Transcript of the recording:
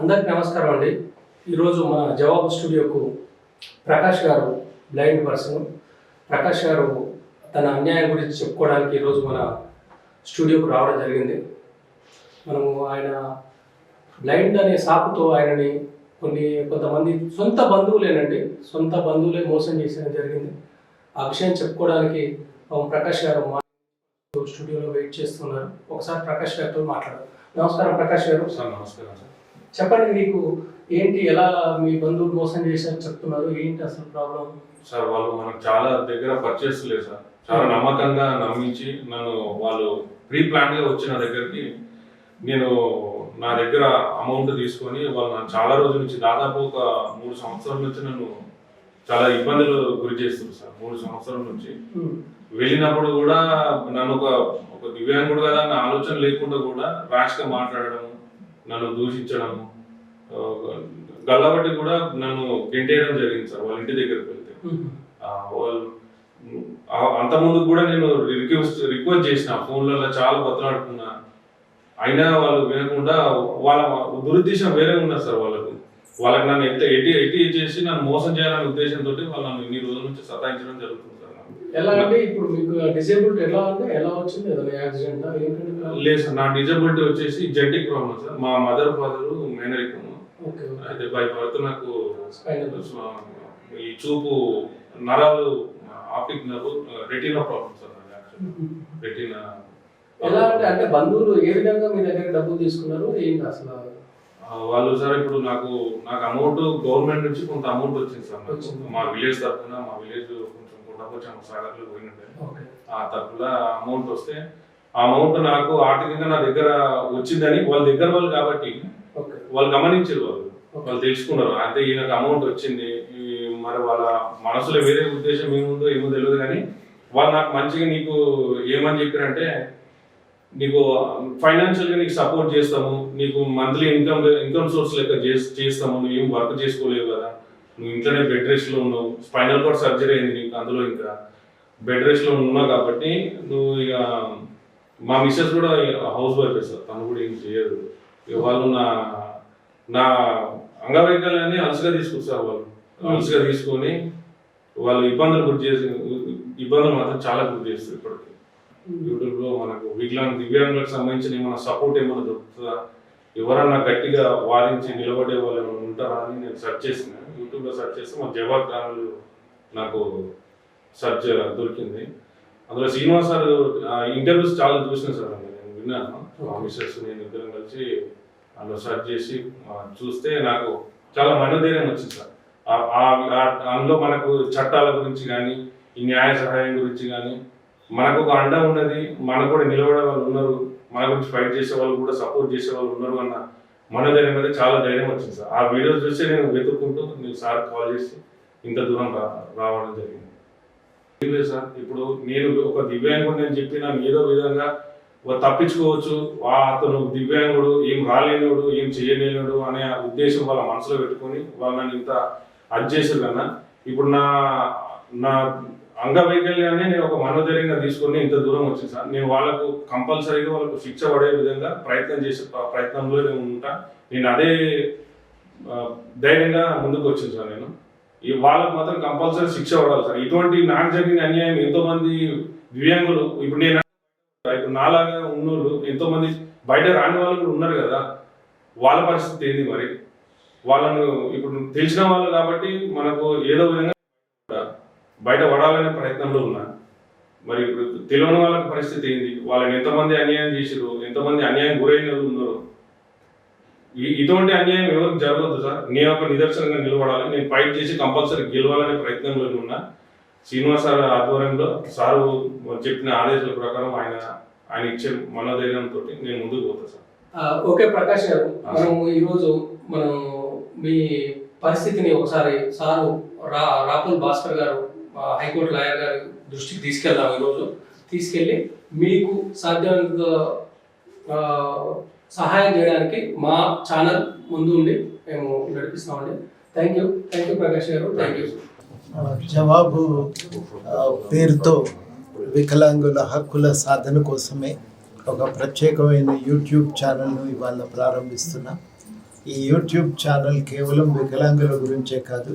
అందరికి నమస్కారం అండి. ఈరోజు మన జవాబు స్టూడియోకు ప్రకాష్ గారు బ్లైండ్ పర్సన్ ప్రకాష్ గారు తన అన్యాయం గురించి చెప్పుకోవడానికి ఈరోజు మన స్టూడియోకు రావడం జరిగింది. మనము ఆయన బ్లైండ్ అనే సాకుతో ఆయనని కొన్ని కొంతమంది సొంత బంధువులేనండి. సొంత బంధువులే మోసం చేసేయడం జరిగింది. ఆ విషయం చెప్పుకోవడానికి ప్రకాష్ గారు మా స్టూడియోలో వెయిట్ చేస్తున్నారు. ఒకసారి ప్రకాష్ గారితో మాట్లాడారు నమస్కారం ప్రకాష్ గారు. సార్ నమస్కారం సార్. చెప్పండి మీకు ఏంటి ఎలా మీ బంధువులు మోసం చేశారు చెప్తున్నారు? ఏంటి అసలు ప్రాబ్లం? సార్ వాళ్ళు మనకు చాలా దగ్గర పర్చేస్ లేదు సార్. చాలా నమ్మకంగా నమ్మించి నన్ను వాళ్ళు ప్రీ ప్లాన్గా వచ్చిన దగ్గరికి నేను నా దగ్గర అమౌంట్ తీసుకొని వాళ్ళు నన్ను చాలా రోజుల నుంచి దాదాపు ఒక మూడు సంవత్సరాల నుంచి నన్ను చాలా ఇబ్బందులు గురి చేస్తుంది సార్. మూడు సంవత్సరాల నుంచి. వెళ్ళినప్పుడు కూడా నన్ను ఒక ఒక దివ్యాంగుడు కదా అన్న ఆలోచన లేకుండా కూడా ర్యాష్గా మాట్లాడడం నన్ను దూషించడం ఆ, గల్లబట్టి కూడా నన్ను గెంటేయడం జరిగింది సార్ వాళ్ళ ఇంటి దగ్గరికి వెళ్తే. వాళ్ళు ఆ, అంత ముందు కూడా నేను రిక్వెస్ట్ రిక్వెస్ట్ చేసిన ఫోన్లలో చాలా బతలాడుకున్నా. అయినా వాళ్ళు వినకుండా వాళ్ళ దురుద్దేశం వేరే ఉన్నారు సార్ వాళ్ళకు. వాళ్ళకి నన్ను ఎంత ఎట్టి ఎట్టి చేసి నన్ను మోసం చేయాలనే ఉద్దేశంతో వాళ్ళు నన్ను ఇన్ని రోజుల నుంచి సతాయించడం జరుగుతుంది. ఎలా అంటే ఇప్పుడు మీకు డిసేబుల్డ్ ఎలా అంటే ఎలా వచ్చింది? ఏదైనా యాక్సిడెంట్ లేదు సార్ నా డిజబిలిటీ వచ్చేసి జెంటిక్ ప్రాబ్లం సార్. మా మదర్ ఫాదర్ మేనరికం ఓకే అయితే బై బర్త్ నాకు ఈ చూపు నరాలు optic nerve retina problem sir retina ఎలా అంటే అంటే బంధువులు ఏ విధంగా మీ దగ్గర డబ్బులు తీసుకున్నారు? ఏంటి అసలు? వాళ్ళు సార్ ఇప్పుడు నాకు నాకు అమౌంట్ గవర్నమెంట్ నుంచి కొంత అమౌంట్ వచ్చింది సార్. మా విలేజ్ తరఫున మా విలేజ్ కొంచెం కొండకొచ్చాం సాగర్లో పోయినట్టే. ఓకే. ఆ తరఫున అమౌంట్ వస్తే ఆ అమౌంట్ నాకు ఆర్థికంగా నా దగ్గర వచ్చిందని వాళ్ళ దగ్గర వాళ్ళు కాబట్టి వాళ్ళు గమనించారు వాళ్ళు. వాళ్ళు తెలుసుకున్నారు. అంటే ఈయనకు అమౌంట్ వచ్చింది మరి వాళ్ళ మనసులో వేరే ఉద్దేశం ఏముందో ఏమో తెలియదు కానీ వాళ్ళు నాకు మంచిగా నీకు ఏమని చెప్పారంటే నీకు ఫైనాన్షియల్గా నీకు సపోర్ట్ చేస్తాము నీకు మంత్లీ ఇన్కమ్ ఇన్కమ్ సోర్స్ లెక్క చేస్- చేస్తాము నువ్వు ఏం వర్క్ చేసుకోలేవు కదా నువ్వు ఇంట్లోనే బెడ్ రెస్ట్లో ఉన్నావు. స్పైనల్ కార్డ్ సర్జరీ అయింది నీకు అందులో ఇంకా. బెడ్ రెస్ట్లో ఉన్నావు కాబట్టి నువ్వు ఇక మా మిస్సెస్ కూడా హౌస్ వైఫ్ సార్. తను కూడా ఏం చేయదు. ఇక వాళ్ళు నా నా అంగవైకల్యాన్ని అలసిగా తీసుకొస్తారు వాళ్ళు. అలసిగా తీసుకొని వాళ్ళు ఇబ్బందులు గురి చేసి ఇబ్బందులు మాత్రం చాలా గురి చేస్తారు ఇప్పటికి. యూట్యూబ్లో మనకు వికలాంగ దివ్యాంగులకు సంబంధించిన ఏమైనా సపోర్ట్ ఏమైనా దొరుకుతుందా? ఎవరన్నా గట్టిగా వాదించి నిలబడే వాళ్ళు ఏమైనా ఉంటారా అని నేను సెర్చ్ చేసిన. యూట్యూబ్లో సెర్చ్ చేస్తే మా జవాబ్ ఛానల్ నాకు సెర్చ్ దొరికింది. అందులో శ్రీనివాస్ సార్ ఇంటర్వ్యూస్ చాలా చూసిన సార్ నేను విన్నాను. మిస్సెస్ నేను ఇద్దరం కలిసి అందులో సెర్చ్ చేసి చూస్తే నాకు చాలా మనోధైర్యం వచ్చింది సార్. అందులో మనకు చట్టాల గురించి కానీ ఈ న్యాయ సహాయం గురించి కానీ మనకు ఒక అండ ఉన్నది మనకు కూడా నిలబడే వాళ్ళు ఉన్నారు. మన గురించి ఫైట్ చేసే వాళ్ళు కూడా సపోర్ట్ చేసే వాళ్ళు ఉన్నారు అన్న మనోధైర్యం మీద చాలా ధైర్యం వచ్చింది సార్. ఆ వీడియోస్ చూసి నేను వెతుక్కుంటూ నేను సార్ కాల్ చేసి ఇంత దూరం రా రావడం జరిగింది. సార్ ఇప్పుడు నేను ఒక దివ్యాంగుడు నేను చెప్పి ఏదో విధంగా తప్పించుకోవచ్చు. అతను దివ్యాంగుడు ఏం రాలేనివాడు ఏం చేయలేనివాడు అనే ఉద్దేశం వాళ్ళ మనసులో పెట్టుకొని వాళ్ళని ఇంత అది చేసారు కన్నా ఇప్పుడు నా నా అంగవైకల్యాన్ని నేను ఒక మనోధైర్యంగా తీసుకొని ఇంత దూరం వచ్చింది సార్. నేను వాళ్ళకు కంపల్సరీగా వాళ్ళకు శిక్ష పడే విధంగా ప్రయత్నం చేసే ప్రయత్నంలో నేను ఉంటా. నేను అదే ధైర్యంగా ముందుకు వచ్చింది సార్ నేను. ఈ వాళ్ళకు మాత్రం కంపల్సరీ శిక్ష పడాలి సార్. ఇటువంటి నాకు జరిగిన అన్యాయం ఎంతోమంది దివ్యాంగులు ఇప్పుడు నేను ఇప్పుడు నాలాగా ఉన్నోళ్ళు ఎంతోమంది బయట రాని వాళ్ళు కూడా ఉన్నారు కదా. వాళ్ళ పరిస్థితి ఏంది మరి? వాళ్ళను ఇప్పుడు తెలిసిన వాళ్ళు కాబట్టి మనకు ఏదో విధంగా బయట పడాలనే ప్రయత్నంలో ఉన్నా. మరి ఇప్పుడు తెలియని వాళ్ళకి పరిస్థితి ఏంది? వాళ్ళని ఎంతమంది అన్యాయం చేసిరు ఎంతమంది అన్యాయం గురైన ఉన్నారు? ఇటువంటి అన్యాయం ఎవరికి జరగదు సార్? నేను ఒక నిదర్శనంగా నిలబడాలి. నేను ఫైట్ చేసి కంపల్సరీ గెలవాలనే ప్రయత్నంలో ఉన్నా. శ్రీనివాస్ సార్ ఆధ్వర్యంలో సారు చెప్పిన ఆదేశాల ప్రకారం ఆయన ఆయన ఇచ్చే మనోధైర్యంతో నేను ముందుకు పోతాను సార్. ఓకే ప్రకాష్ గారు. మనం ఈరోజు మనం మీ పరిస్థితిని ఒకసారి సారు రా రాపుల్ భాస్కర్ గారు హైకోర్టు లాయర్ గారి దృష్టికి తీసుకెళ్దాం ఈరోజు. తీసుకెళ్ళి మీకు సాధ్యమైనంత సహాయం చేయడానికి మా ఛానల్ ముందు ఉండి మేము నడిపిస్తామండి. Thank you thank you Prakash garu. Thank you జవాబు పేరుతో వికలాంగుల హక్కుల సాధన కోసమే ఒక ప్రత్యేకమైన యూట్యూబ్ ఛానల్ను ఇవాళ ప్రారంభిస్తున్నాం. ఈ యూట్యూబ్ ఛానల్ కేవలం వికలాంగుల గురించే కాదు